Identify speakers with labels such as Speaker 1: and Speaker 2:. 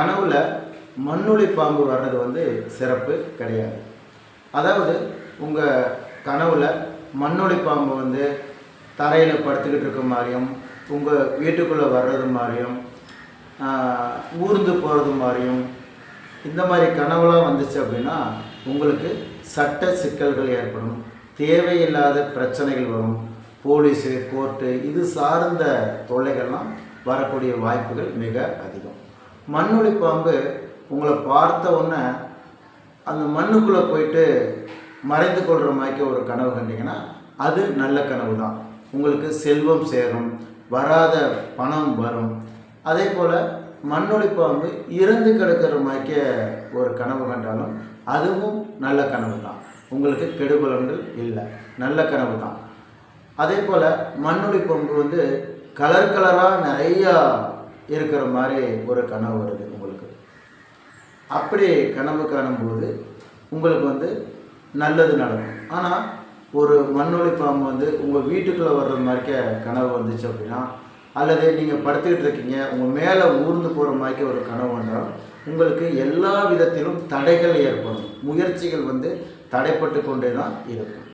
Speaker 1: கனவுல மண்ணுளி பாம்பு வர்றது வந்து சிறப்பு கிடையாது. அதாவது உங்கள் கனவுல மண்ணுளி பாம்பு வந்து தரையில் படுத்துக்கிட்டு இருக்க மாதிரியும் உங்கள் வீட்டுக்குள்ளே வர்றது மாதிரியும் ஊர்ந்து போகிறது மாதிரியும் இந்த மாதிரி கனவுலாம் வந்துச்சு அப்படின்னா உங்களுக்கு சட்ட சிக்கல்கள் ஏற்படும். தேவையில்லாத பிரச்சனைகள் வரும். போலீஸு கோர்ட்டு இது சார்ந்த தொல்லைகள்லாம் வரக்கூடிய வாய்ப்புகள் மிக அதிகம். மண்ணுளி பாம்பு உங்களை பார்த்த உடனே அந்த மண்ணுக்குள்ளே போயிட்டு மறைந்து கொள்கிற மாதிரி ஒரு கனவு கண்டிங்கன்னா அது நல்ல கனவு தான் உங்களுக்கு செல்வம் சேரும் வராத பணம் வரும். அதே போல் மண்ணொளி பாம்பு இறந்து கிடக்கிற மாதிரி ஒரு கனவு கண்டாலும் அதுவும் நல்ல கனவு தான் உங்களுக்கு கெடுபலன்கள் இல்லை. நல்ல கனவு தான் அதே போல் மண்ணொளி பாம்பு வந்து கலர் கலராக நிறையா இருக்கிற மாதிரி ஒரு கனவு வருது உங்களுக்கு. அப்படி கனவு காணும்போது உங்களுக்கு வந்து நல்லது நடக்கும். ஆனால் ஒரு மண்ணொளி பாம்பு வந்து உங்கள் வீட்டுக்குள்ளே வர்ற மாதிரிக்க கனவு வந்துச்சு அப்படின்னா அல்லது நீங்கள் படுத்துக்கிட்டு இருக்கீங்க உங்கள் மேலே ஊர்ந்து போகிற மாதிரிக்கு ஒரு கனவு வந்தால் உங்களுக்கு எல்லா விதத்திலும் தடைகள் ஏற்படும். முயற்சிகள் வந்து தடைப்பட்டு கொண்டே தான் இருக்கும்.